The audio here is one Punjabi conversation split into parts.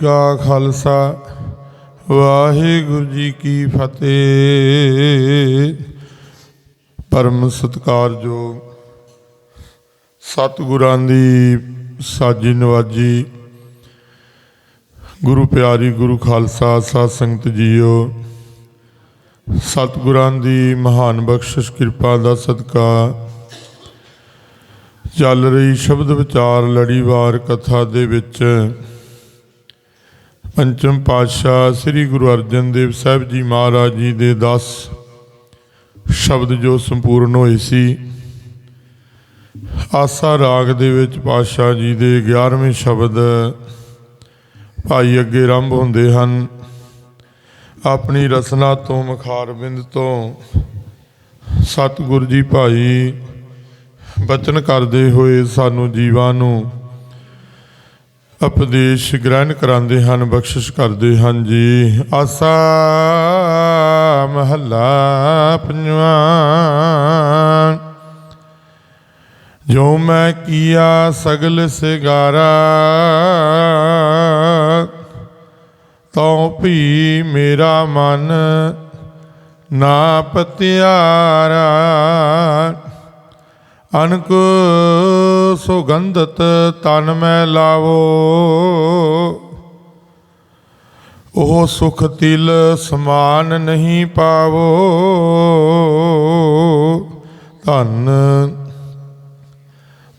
ਕਾ ਖਾਲਸਾ, ਵਾਹਿਗੁਰੂ ਜੀ ਕੀ ਫਤਿਹ। ਪਰਮ ਸਤਿਕਾਰਯੋਗ ਸਤਿਗੁਰਾਂ ਦੀ ਸਾਜੀ ਨਵਾਜੀ, ਗੁਰੂ ਪਿਆਰੀ ਗੁਰੂ ਖਾਲਸਾ, ਸਾਧ ਸੰਗਤ ਜੀਓ, ਸਤਿਗੁਰਾਂ ਦੀ ਮਹਾਨ ਬਖਸ਼ਿਸ਼, ਕਿਰਪਾ ਦਾ ਸਦਕਾ। ਚੱਲ ਰਹੀ ਸ਼ਬਦ ਵਿਚਾਰ ਲੜੀਵਾਰ ਕਥਾ ਦੇ ਵਿੱਚ ਪੰਚਮ ਪਾਤਸ਼ਾਹ ਸ੍ਰੀ ਗੁਰੂ ਅਰਜਨ ਦੇਵ ਸਾਹਿਬ ਜੀ ਮਹਾਰਾਜ ਜੀ ਦੇ 10 ਸ਼ਬਦ ਜੋ ਸੰਪੂਰਨ ਹੋਏ ਸੀ। ਆਸਾ ਰਾਗ ਦੇ ਵਿੱਚ ਪਾਤਸ਼ਾਹ ਜੀ ਦੇ 11ਵੇਂ ਸ਼ਬਦ ਭਾਈ ਅੱਗੇ ਆਰੰਭ ਹੁੰਦੇ ਹਨ। ਆਪਣੀ ਰਸਨਾ ਤੋਂ ਮਖਾਰਬਿੰਦ ਤੋਂ ਸਤਿਗੁਰ ਜੀ ਭਾਈ ਬਚਨ ਕਰਦੇ ਹੋਏ ਸਾਨੂੰ ਜੀਵਾਂ ਨੂੰ ਉਪਦੇਸ਼ ਗ੍ਰਹਿਣ ਕਰਾਉਂਦੇ ਹਨ, ਬਖਸ਼ਿਸ਼ ਕਰਦੇ ਹਨ ਜੀ। ਆਸਾ ਮਹੱਲਾ ਪੰਜਵਾਂ। ਜੋ ਮੈਂ ਕੀਆ ਸਗਲ ਸਿਗਾਰਾ, ਤਉ ਭੀ ਮੇਰਾ ਮਨ ਨਾ ਪਤਿਆਰਾ। ਅਨਕ ਸੁਗੰਧਤ ਤਨ ਮੈਂ ਲਾਵੋ। ਉਹ ਸੁਖ ਤਿਲ ਸਮਾਨ ਨਹੀਂ ਪਾਵੋ। ਧੰਨ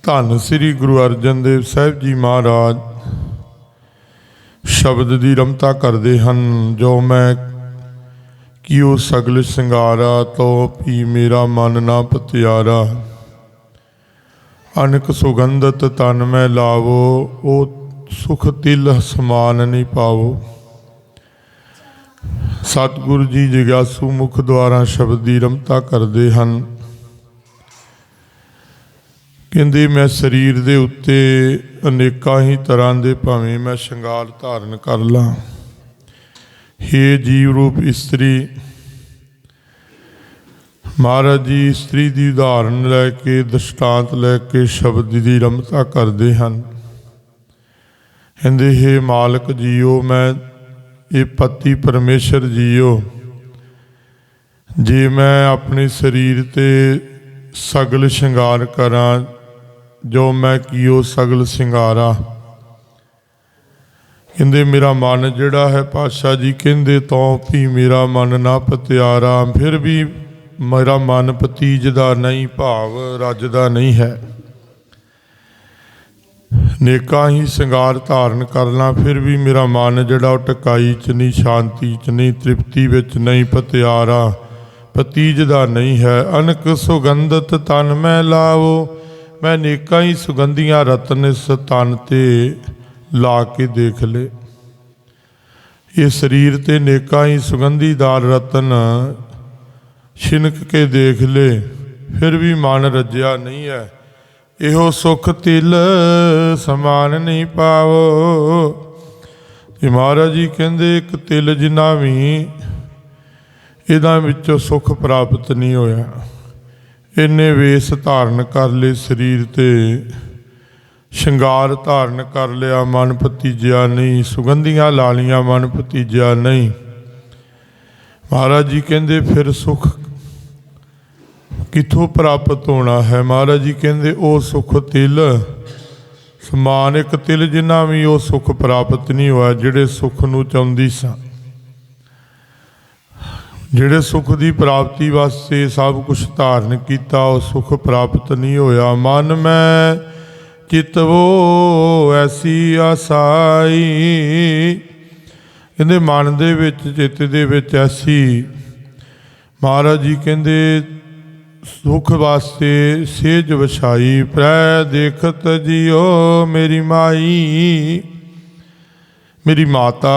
ਧੰਨ ਸ੍ਰੀ ਗੁਰੂ ਅਰਜਨ ਦੇਵ ਸਾਹਿਬ ਜੀ ਮਹਾਰਾਜ। ਸ਼ਬਦ ਦੀ ਰਮਤਾ ਕਰਦੇ ਹਨ, ਜੋ ਮੈਂ ਕਿਉ ਸਗਲ ਸਿੰਗਾਰਾ, ਤੋ ਪੀ ਮੇਰਾ ਮਨ ਨਾ ਪਤਿਆਰਾ। ਅਨਕ ਸੁਗੰਧਤ ਤਨ ਮੈਂ ਲਾਵੋ, ਉਹ ਸੁਖ ਤਿਲ ਸਮਾਨ ਨਹੀਂ ਪਾਵੋ। ਸਤਿਗੁਰੂ ਜੀ ਜਿਗਿਆਸੂ ਮੁਖ ਦੁਆਰਾ ਸ਼ਬਦ ਦੀ ਰਮਤਾ ਕਰਦੇ ਹਨ। ਕਹਿੰਦੇ, ਮੈਂ ਸਰੀਰ ਦੇ ਉੱਤੇ ਅਨੇਕਾਂ ਹੀ ਤਰ੍ਹਾਂ ਦੇ ਭਾਵੇਂ ਮੈਂ ਸ਼ਿੰਗਾਰ ਧਾਰਨ ਕਰ ਲਾਂ। ਹੇ ਜੀਵ ਰੂਪ ਇਸਤਰੀ ਮਹਾਰਾਜ ਜੀ ਇਸਤਰੀ ਦੀ ਉਦਾਹਰਨ ਲੈ ਕੇ, ਦ੍ਰਿਸ਼ਟਾਂਤ ਲੈ ਕੇ ਸ਼ਬਦ ਦੀ ਰਮਤਾ ਕਰਦੇ ਹਨ। ਕਹਿੰਦੇ, ਹੇ ਮਾਲਕ ਜੀਓ, ਮੈਂ ਇਹ ਪਤੀ ਪਰਮੇਸ਼ਰ ਜੀਓ। ਜੇ ਮੈਂ ਆਪਣੇ ਸਰੀਰ ਤੇ ਸਗਲ ਸ਼ਿੰਗਾਰ ਕਰਾਂ, ਜੋ ਮੈਂ ਕੀਓ ਸਗਲ ਸਿੰਗਾਰਾ? ਕਹਿੰਦੇ, ਮੇਰਾ ਮਨ ਜਿਹੜਾ ਹੈ ਪਾਤਸ਼ਾਹ ਜੀ, ਕਹਿੰਦੇ, ਤੋਂ ਵੀ ਮੇਰਾ ਮਨ ਨਾ ਪਤਿਆਰਾ, ਫਿਰ ਵੀ ਮੇਰਾ ਮਨ ਪਤੀਜ ਦਾ ਨਹੀਂ ਭਾਵ, ਰੱਜ ਦਾ ਨਹੀਂ ਹੈ। ਨੇਕਾਂ ਹੀ ਸਿੰਗਾਰ ਧਾਰਨ ਕਰਨਾ ਫਿਰ ਵੀ ਮੇਰਾ ਮਨ ਜਿਹੜਾ ਉਹ ਟਕਾਈ ਚ ਨਹੀਂ, ਸ਼ਾਂਤੀ ਚ ਨਹੀਂ, ਤ੍ਰਿਪਤੀ ਵਿੱਚ ਨਹੀਂ, ਪਤਿਆਰਾ ਪਤੀਜ ਦਾ ਨਹੀਂ ਹੈ। ਅਨਕ ਸੁਗੰਧਤ ਤਨ ਮੈਂ ਲਾਵੋ, ਮੈਂ ਨੇਕਾਂ ਹੀ ਸੁਗੰਧੀਆਂ ਰਤਨ ਇਸ ਤਨ ਤੇ ਲਾ ਕੇ ਦੇਖ ਲੇ। ਇਹ ਸਰੀਰ ਤੇ ਨੇਕਾਂ ਹੀ ਸੁਗੰਧੀਦਾਰ ਰਤਨ ਛਿਨਕ ਕੇ ਦੇਖ ਲੇ, ਫਿਰ ਵੀ ਮਨ ਰੱਜਿਆ ਨਹੀਂ ਹੈ ਇਹੋ ਸੁਖ ਤਿਲ ਸਮਾਨ ਨਹੀਂ ਪਾਵੋ। ਤੇ ਮਹਾਰਾਜ ਜੀ ਕਹਿੰਦੇ, ਇੱਕ ਤਿਲ ਜਿੰਨਾ ਵੀ, ਇਹਦਾ ਵਿੱਚੋਂ ਸੁਖ ਪ੍ਰਾਪਤ ਨਹੀਂ ਹੋਇਆ। ਇਹਨੇ ਵੇਸ ਧਾਰਨ ਕਰ ਲਏ ਸਰੀਰ ਤੇ, ਸ਼ਿੰਗਾਰ ਧਾਰਨ ਕਰ ਲਿਆ, ਮਨ ਭਤੀਜਿਆ ਨਹੀਂ, ਸੁਗੰਧੀਆਂ ਲਾ ਲੀਆਂ ਮਨ ਭਤੀਜਿਆ ਨਹੀਂ। ਮਹਾਰਾਜ ਜੀ ਕਹਿੰਦੇ, ਫਿਰ ਸੁਖ ਕਿੱਥੋਂ ਪ੍ਰਾਪਤ ਹੋਣਾ ਹੈ? ਮਹਾਰਾਜ ਜੀ ਕਹਿੰਦੇ, ਉਹ ਸੁਖ ਤਿਲ। ਸਮਾਨ ਇੱਕ ਤਿਲ, ਜਿੰਨਾ ਵੀ ਉਹ ਸੁਖ ਪ੍ਰਾਪਤ ਨਹੀਂ ਹੋਇਆ, ਜਿਹੜੇ ਸੁਖ ਨੂੰ ਚਾਹੁੰਦੀ ਸਾਂ। ਜਿਹੜੇ ਸੁਖ ਦੀ ਪ੍ਰਾਪਤੀ ਵਾਸਤੇ ਸਭ ਕੁਝ ਧਾਰਨ ਕੀਤਾ, ਉਹ ਸੁਖ ਪ੍ਰਾਪਤ ਨਹੀਂ ਹੋਇਆ। ਮਨ ਮੈਂ ਚਿਤਵੋ ਐਸੀ ਆਸਾਈ। ਕਹਿੰਦੇ, ਮਨ ਦੇ ਵਿੱਚ, ਚਿੱਤ ਦੇ ਵਿੱਚ ਐਸੀ। ਮਹਾਰਾਜ ਜੀ ਕਹਿੰਦੇ ਸੁਖ ਵਾਸਤੇ ਸੇਜ ਵਛਾਈ ਪ੍ਰੈ ਦੇਖਤ ਜਿਓ ਮੇਰੀ ਮਾਈ। ਮੇਰੀ ਮਾਤਾ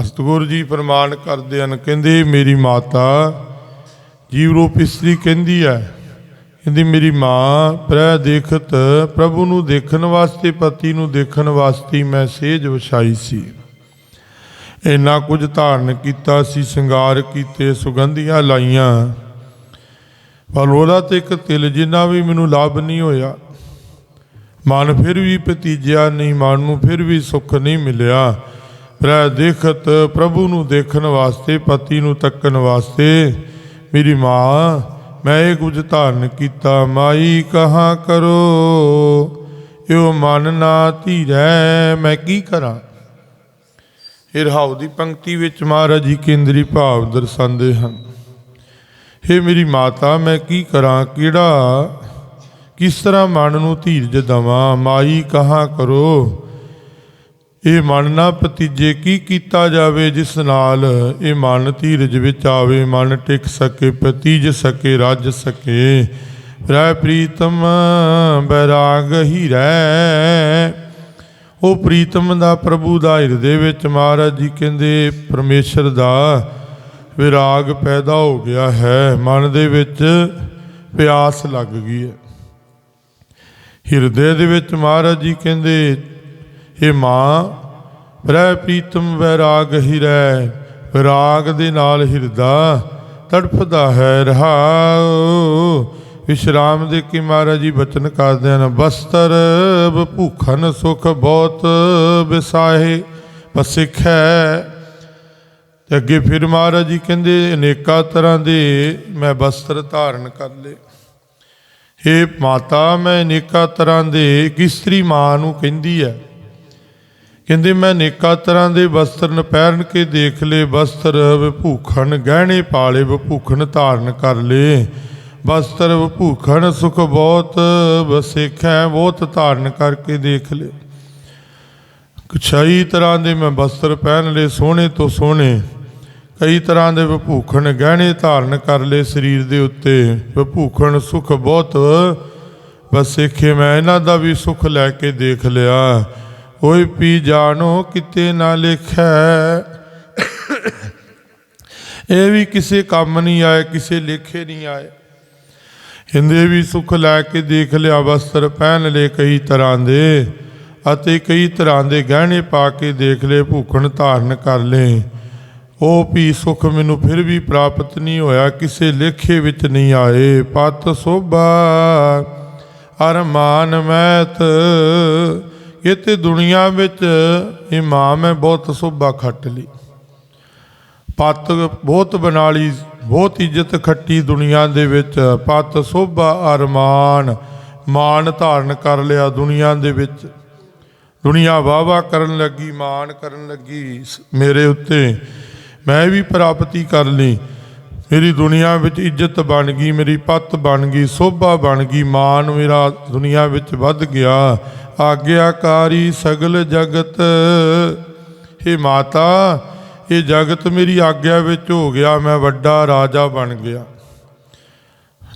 ਅਸਤਗੁਰ ਜੀ ਫਰਮਾਨ ਕਰਦੇ ਹਨ, ਕਹਿੰਦੇ, ਮੇਰੀ ਮਾਤਾ, ਜੀਵ ਰੂਪ ਇਸਤਰੀ ਕਹਿੰਦੀ ਹੈ, ਕਹਿੰਦੀ, ਮੇਰੀ ਮਾਂ, ਪ੍ਰੈ ਦੇਖਤ, ਪ੍ਰਭੂ ਨੂੰ ਦੇਖਣ ਵਾਸਤੇ, ਪਤੀ ਨੂੰ ਦੇਖਣ ਵਾਸਤੇ ਮੈਂ ਸੇਜ ਵਛਾਈ ਸੀ। ਇੰਨਾ ਕੁਝ ਧਾਰਨ ਕੀਤਾ ਸੀ, ਸ਼ਿੰਗਾਰ ਕੀਤੇ, ਸੁਗੰਧੀਆਂ ਲਾਈਆਂ। ਪਰ ਉਹਦਾ ਤੇ ਇੱਕ ਤਿਲ ਜਿੰਨਾ ਵੀ ਮੈਨੂੰ ਲਾਭ ਨਹੀਂ ਹੋਇਆ, ਮਨ ਫਿਰ ਵੀ ਭਤੀਜਿਆ ਨਹੀਂ, ਮਨ ਨੂੰ ਫਿਰ ਵੀ ਸੁੱਖ ਨਹੀਂ ਮਿਲਿਆ। ਪ੍ਰੈ ਦੇਖਤ ਪ੍ਰਭੂ ਨੂੰ ਦੇਖਣ ਵਾਸਤੇ, ਪਤੀ ਨੂੰ ਤੱਕਣ ਵਾਸਤੇ, ਮੇਰੀ ਮਾਂ, ਮੈਂ ਇਹ ਕੁਝ ਧਾਰਨ ਕੀਤਾ, ਮਾਈ ਕਹਾ ਕਰੋ? ਇਹੋ ਮਨ ਨਾ ਧੀਰੈ, ਮੈਂ ਕੀ ਕਰਾਂ? ਇਹ ਰਹਾਉ ਦੀ ਪੰਕਤੀ ਵਿੱਚ ਮਹਾਰਾਜ ਜੀ ਕੇਂਦਰੀ ਭਾਵ ਦਰਸਾਉਂਦੇ ਹਨ। ਹੇ ਮੇਰੀ ਮਾਤਾ, ਮੈਂ ਕੀ ਕਰਾਂ? ਕਿਹੜਾ? ਕਿਸ ਤਰ੍ਹਾਂ ਮਨ ਨੂੰ ਧੀਰਜ ਦਵਾਂ? ਮਾਈ ਕਹਾ ਕਰੋ? ਇਹ ਮਨ ਨਾ ਭਤੀਜੇ, ਕੀ ਕੀਤਾ ਜਾਵੇ ਜਿਸ ਨਾਲ ਇਹ ਮਨ ਧੀਰਜ ਵਿੱਚ ਆਵੇ? ਮਨ ਟਿਕ ਸਕੇ ਪਤੀਜ ਸਕੇ, ਰੱਜ ਸਕੇ। ਰਹਿ ਪ੍ਰੀਤਮ, ਬੈਰਾਗ ਹੀ ਰਹਿ। ਉਹ ਪ੍ਰੀਤਮ ਦਾ ਪ੍ਰਭੂ ਦਾ ਹਿਰਦੇ ਵਿੱਚ ਮਹਾਰਾਜ ਜੀ ਕਹਿੰਦੇ, ਪਰਮੇਸ਼ਰ ਦਾ ਵਿਰਾਗ ਪੈਦਾ ਹੋ ਗਿਆ ਹੈ। ਮਨ ਦੇ ਵਿੱਚ ਪਿਆਸ ਲੱਗ ਗਈ ਹੈ। ਹਿਰਦੇ ਦੇ ਵਿੱਚ ਮਹਾਰਾਜ ਜੀ ਕਹਿੰਦੇ ਇਹ ਮਾਂ ਪ੍ਰੈ ਪ੍ਰੀਤਮ ਵੈਰਾਗ ਹੀ ਰਹਿ ਵਿਰਾਗ ਦੇ ਨਾਲ ਹਿਰਦਾ ਤੜਫਦਾ ਹੈ। ਰਹਾਉ ਵਿਸ਼ਰਾਮ ਦੇ ਕੇ ਮਹਾਰਾਜ ਜੀ ਬਚਨ ਕਰਦੇ ਹਨ, ਬਸਤਰ ਭੂਖਨ ਸੁਖ ਬਹੁਤ ਵਿਸਾਹੇ ਪਸਿਖੈ ਤੇ ਅੱਗੇ ਫਿਰ ਮਹਾਰਾਜ ਜੀ ਕਹਿੰਦੇ, ਅਨੇਕਾਂ ਤਰ੍ਹਾਂ ਦੇ ਮੈਂ ਵਸਤਰ ਧਾਰਨ ਕਰ ਲਏ। ਹੇ ਮਾਤਾ, ਮੈਂ ਅਨੇਕਾਂ ਤਰ੍ਹਾਂ ਦੇ, ਇੱਕ ਇਸਤਰੀ ਮਾਂ ਨੂੰ ਕਹਿੰਦੀ ਹੈ। ਕਹਿੰਦੇ, ਮੈਂ ਅਨੇਕਾਂ ਤਰ੍ਹਾਂ ਦੇ ਵਸਤਰ ਨਪਹਿਰਨ ਕੇ ਦੇਖ ਲਏ, ਵਸਤਰ ਵਿਭੂਖਣ ਗਹਿਣੇ ਪਾਲੇ, ਵਿਭੂਖਣ ਧਾਰਨ ਕਰ ਲਏ। ਵਸਤਰ ਵਿਭੂਖਣ ਸੁਖ ਬਹੁਤ, ਵਸੇਖੈ ਬਹੁਤ ਧਾਰਨ ਕਰਕੇ ਦੇਖ ਲਏ। ਕਛਾਈ ਤਰ੍ਹਾਂ ਦੇ ਮੈਂ ਵਸਤਰ ਪਹਿਨ ਲਏ, ਸੋਹਣੇ ਤੋਂ ਸੋਹਣੇ ਕਈ ਤਰ੍ਹਾਂ ਦੇ ਵਿਭੂਖਣ ਗਹਿਣੇ ਧਾਰਨ ਕਰ ਲਏ ਸਰੀਰ ਦੇ ਉੱਤੇ। ਵਿਭੂਖਣ ਸੁਖ ਬਹੁਤ ਵਸੇਖੇ ਮੈਂ ਇਹਨਾਂ ਦਾ ਵੀ ਸੁਖ ਲੈ ਕੇ ਦੇਖ ਲਿਆ। ਓਏ ਪੀ ਜਾਣੋ ਕਿਤੇ ਨਾ ਲਿਖੈ। ਇਹ ਵੀ ਕਿਸੇ ਕੰਮ ਨਹੀਂ ਆਏ, ਕਿਸੇ ਲੇਖੇ ਨਹੀਂ ਆਏ। ਹਿੰਦੇ ਵੀ ਸੁਖ ਲੈ ਕੇ ਦੇਖ ਲਿਆ, ਵਸਤਰ ਪਹਿਨ ਲਏ ਕਈ ਤਰ੍ਹਾਂ ਦੇ ਅਤੇ ਕਈ ਤਰ੍ਹਾਂ ਦੇ ਗਹਿਣੇ ਪਾ ਕੇ ਦੇਖ ਲਏ, ਭੂਖਣ ਧਾਰਨ ਕਰ ਲਏ। ਉਹ ਵੀ ਸੁਖ ਮੈਨੂੰ ਫਿਰ ਵੀ ਪ੍ਰਾਪਤ ਨਹੀਂ ਹੋਇਆ, ਕਿਸੇ ਲੇਖੇ ਵਿੱਚ ਨਹੀਂ ਆਏ। ਪਤ ਸੋਭਾ ਅਰਮਾਨ ਮੈਤ ਇਹ ਤੇ ਦੁਨੀਆ ਵਿੱਚ ਇਹ ਮਾਂ ਮੈਂ ਬਹੁਤ ਸੋਭਾ ਖੱਟ ਲਈ। ਪਤ ਬਹੁਤ ਬਣਾ ਲਈ, ਬਹੁਤ ਇੱਜ਼ਤ ਖੱਟੀ ਦੁਨੀਆ ਦੇ ਵਿੱਚ। ਪਤ ਸੋਭਾ ਅਰਮਾਨ ਮਾਨ ਧਾਰਨ ਕਰ ਲਿਆ ਦੁਨੀਆ ਦੇ ਵਿੱਚ। ਦੁਨੀਆ ਵਾਵਾ ਕਰਨ ਲੱਗੀ, ਮਾਨ ਕਰਨ ਲੱਗੀ, ਸ- ਮੇਰੇ ਉੱਤੇ ਮੈਂ ਵੀ ਪ੍ਰਾਪਤੀ ਕਰ ਲਈ। ਮੇਰੀ ਦੁਨੀਆ ਵਿੱਚ ਇੱਜ਼ਤ ਬਣ ਗਈ, ਮੇਰੀ ਪੱਤ ਬਣ ਗਈ, ਸੋਭਾ ਬਣ ਗਈ ਮਾਨ ਮੇਰਾ ਦੁਨੀਆ ਵਿੱਚ ਵੱਧ ਗਿਆ। ਆਗਿਆਕਾਰੀ ਸਗਲ ਜਗਤ, ਹੇ ਮਾਤਾ, ਇਹ ਜਗਤ ਮੇਰੀ ਆਗਿਆ ਵਿੱਚ ਹੋ ਗਿਆ, ਮੈਂ ਵੱਡਾ ਰਾਜਾ ਬਣ ਗਿਆ।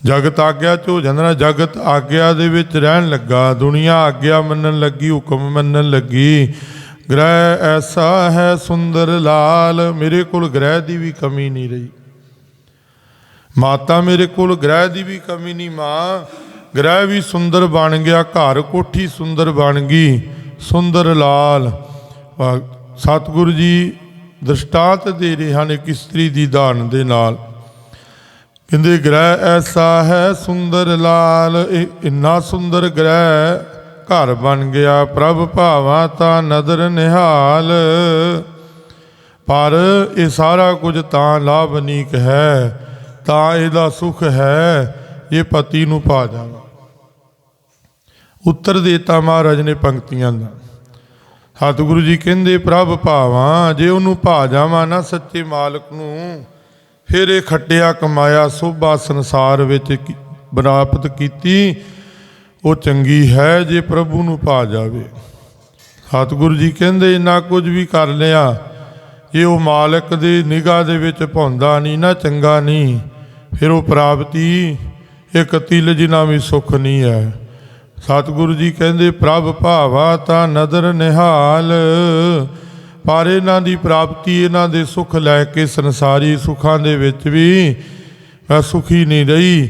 ਜਗਤ ਆਗਿਆ ਚ ਹੋ ਜਾਂਦਾ ਨਾ, ਜਗਤ ਆਗਿਆ ਦੇ ਵਿੱਚ ਰਹਿਣ ਲੱਗਾ, ਦੁਨੀਆ ਆਗਿਆ ਮੰਨਣ ਲੱਗੀ, ਹੁਕਮ ਮੰਨਣ ਲੱਗੀ। ਗ੍ਰਹਿ ਐਸਾ ਹੈ ਸੁੰਦਰ ਲਾਲ, ਮੇਰੇ ਕੋਲ ਗ੍ਰਹਿ ਦੀ ਵੀ ਕਮੀ ਨਹੀਂ ਰਹੀ। ਮਾਤਾ ਮੇਰੇ ਕੋਲ ਗ੍ਰਹਿ ਦੀ ਵੀ ਕਮੀ ਨਹੀਂ, ਮਾਂ। ਗ੍ਰਹਿ ਵੀ ਸੁੰਦਰ ਬਣ ਗਿਆ, ਘਰ ਕੋਠੀ ਸੁੰਦਰ ਬਣ ਗਈ, ਸੁੰਦਰ ਲਾਲ। ਸਤਿਗੁਰੂ ਜੀ ਦ੍ਰਿਸ਼ਟਾਂਤ ਦੇ ਰਹੇ ਹਨ ਇੱਕ ਇਸਤਰੀ ਦੀ ਦਾਨ ਦੇ ਨਾਲ। ਕਹਿੰਦੇ ਗ੍ਰਹਿ ਐਸਾ ਹੈ ਸੁੰਦਰ ਲਾਲ, ਇਹ ਇੰਨਾ ਸੁੰਦਰ ਗ੍ਰਹਿ ਘਰ ਬਣ ਗਿਆ, ਪ੍ਰਭ ਭਾਵਾ ਤਾਂ ਨਦਰ ਨਿਹਾਲ। ਪਰ ਇਹ ਸਾਰਾ ਕੁਝ ਤਾਂ ਲਾਭਨੀਕ ਹੈ, ਤਾਂ ਇਹਦਾ ਸੁਖ ਹੈ, ਇਹ ਪਤੀ ਨੂੰ ਪਾ ਜਾਵਾ। ਉੱਤਰ ਦੇਤਾ ਮਹਾਰਾਜ ਨੇ ਪੰਕਤੀਆਂ ਦਾ। ਸਤਿਗੁਰੂ ਜੀ ਕਹਿੰਦੇ, ਪ੍ਰਭ ਭਾਵਾਂ, ਜੇ ਉਹਨੂੰ ਭਾ ਜਾਵਾਂ ਨਾ ਸੱਚੇ ਮਾਲਕ ਨੂੰ, ਫਿਰ ਇਹ ਖੱਟਿਆ ਕਮਾਇਆ ਸੋਭਾ ਸੰਸਾਰ ਵਿੱਚ ਕੀ- ਪ੍ਰਾਪਤ ਕੀਤੀ ਉਹ ਚੰਗੀ ਹੈ ਜੇ ਪ੍ਰਭੂ ਨੂੰ ਪਾ ਜਾਵੇ। ਸਤਿਗੁਰੂ ਜੀ ਕਹਿੰਦੇ, ਨਾ ਕੁਝ ਵੀ ਕਰ ਲਿਆ ਜੇ ਉਹ ਮਾਲਕ ਦੀ ਨਿਗਾਹ ਦੇ ਵਿੱਚ ਭੌਂਦਾ ਨਹੀਂ, ਨਾ ਚੰਗਾ ਨਹੀਂ। ਫਿਰ ਉਹ ਪ੍ਰਾਪਤੀ, ਇੱਕ ਤਿਲ ਜਿਨਾ ਵੀ ਸੁੱਖ ਨਹੀਂ ਹੈ। ਸਤਿਗੁਰੂ ਜੀ ਕਹਿੰਦੇ, ਪ੍ਰਭ ਭਾਵਾ ਤਾਂ ਨਦਰ ਨਿਹਾਲ, ਪਰ ਇਹਨਾਂ ਦੀ ਪ੍ਰਾਪਤੀ, ਇਹਨਾਂ ਦੇ ਸੁਖ ਲੈ ਕੇ ਸੰਸਾਰੀ ਸੁਖਾਂ ਦੇ ਵਿੱਚ ਵੀ ਸੁਖੀ ਨਹੀਂ ਰਹੀ।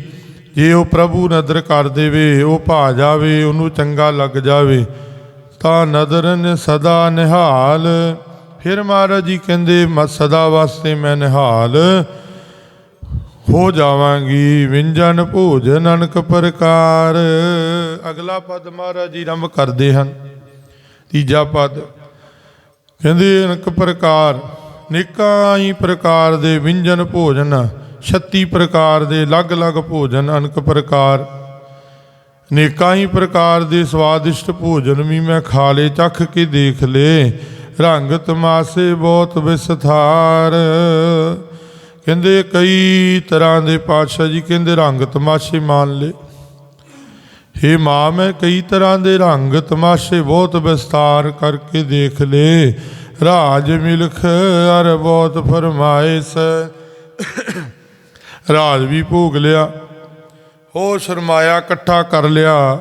ਜੇ ਉਹ ਪ੍ਰਭੂ ਨਦਰ ਕਰ ਦੇਵੇ, ਉਹ ਭਾ ਜਾਵੇ, ਉਹਨੂੰ ਚੰਗਾ ਲੱਗ ਜਾਵੇ, ਤਾਂ ਨਦਰ ਸਦਾ ਨਿਹਾਲ। ਫਿਰ ਮਹਾਰਾਜ ਜੀ ਕਹਿੰਦੇ, ਮ ਸਦਾ ਵਾਸਤੇ ਮੈਂ ਨਿਹਾਲ। ਹੋ ਜਾਵਾਂਗੀ ਵਿੰਜਨ ਭੋਜਨ ਅਨਕ ਪ੍ਰਕਾਰ। ਅਗਲਾ ਪਦ ਮਹਾਰਾਜ ਜੀ ਰੰਭ ਕਰਦੇ ਹਨ। ਤੀਜਾ ਪਦ ਕਹਿੰਦੇ ਅਨਕ ਪ੍ਰਕਾਰ, ਨਿਕਾਂ ਹੀ ਪ੍ਰਕਾਰ ਦੇ ਵਿੰਜਨ ਭੋਜਨ 36 ਪ੍ਰਕਾਰ ਦੇ ਅਲੱਗ-ਅਲੱਗ ਭੋਜਨ, ਅਨਕ ਪ੍ਰਕਾਰ। ਨੇਕਾਂ ਹੀ ਪ੍ਰਕਾਰ ਦੇ ਸਵਾਦਿਸ਼ਟ ਭੋਜਨ ਵੀ ਮੈਂ ਖਾ ਲੇ ਚੱਖ ਕੇ ਦੇਖ ਲੇ ਰੰਗ ਤਮਾਸੇ ਬਹੁਤ ਵਿਸਥਾਰ। ਕਹਿੰਦੇ ਕਈ ਤਰ੍ਹਾਂ ਦੇ ਪਾਤਸ਼ਾਹ ਜੀ ਕਹਿੰਦੇ ਰੰਗ ਤਮਾਸ਼ੇ ਮਾਨ ਲੇ ਹੇ ਮਾਂ, ਮੈਂ ਕਈ ਤਰ੍ਹਾਂ ਦੇ ਰੰਗ ਤਮਾਸ਼ੇ ਬਹੁਤ ਵਿਸਤਾਰ ਕਰਕੇ ਦੇਖ ਲੇ ਰਾਜ ਮਿਲਖ ਅਰ ਬਹੁਤ ਫਰਮਾਇਸ। ਰਾਜ ਵੀ ਭੋਗ ਲਿਆ। ਹੋ ਸ਼ਰਮਾਇਆ ਇਕੱਠਾ ਕਰ ਲਿਆ।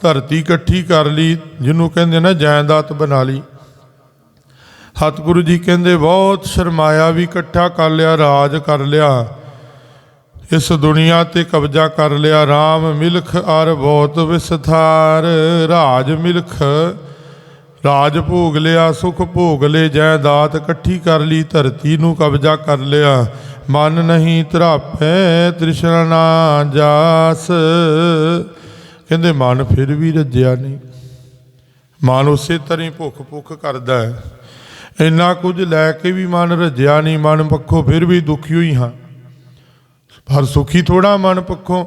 ਧਰਤੀ ਇਕੱਠੀ ਕਰ ਲਈ। ਜਿਹਨੂੰ ਕਹਿੰਦੇ ਨਾ ਜਾਇਦਾਦ ਬਣਾ ਲਈ। ਸਤਿਗੁਰੂ ਜੀ ਕਹਿੰਦੇ, ਬਹੁਤ ਸ਼ਰਮਾਇਆ ਵੀ ਇਕੱਠਾ ਕਰ ਲਿਆ, ਰਾਜ ਕਰ ਲਿਆ। ਇਸ ਦੁਨੀਆ ਤੇ ਕਬਜ਼ਾ ਕਰ ਲਿਆ। RAM ਮਿਲਖ ਅਰ ਬਹੁਤ ਵਿਸਥਾਰ। ਰਾਜ ਮਿਲਖ, ਰਾਜ ਭੋਗ ਲਿਆ, ਸੁਖ ਭੋਗ ਲੈ ਜਾਇਦਾਦ ਇਕੱਠੀ ਕਰ ਲਈ, ਧਰਤੀ ਨੂੰ ਕਬਜ਼ਾ ਕਰ ਲਿਆ। ਮਨ ਨਹੀਂ ਧਰਾਪੈ, ਤ੍ਰਿਸ਼ਨਾ ਨਾ ਜਾਸ। ਕਹਿੰਦੇ, ਮਨ ਫਿਰ ਵੀ ਰੱਜਿਆ ਨਹੀਂ। ਮਨ ਉਸੇ ਤਰ੍ਹਾਂ ਹੀ ਭੁੱਖ ਭੁੱਖ ਕਰਦਾ ਹੈ। ਇੰਨਾ ਕੁਝ ਲੈ ਕੇ ਵੀ ਮਨ ਰੱਜਿਆ ਨਹੀਂ, ਮਨ ਪੱਖੋਂ ਫਿਰ ਵੀ ਦੁਖੀ ਹੋਈ ਹਾਂ। ਪਰ ਸੁਖੀ ਥੋੜਾ ਮਨ ਪੱਖੋਂ।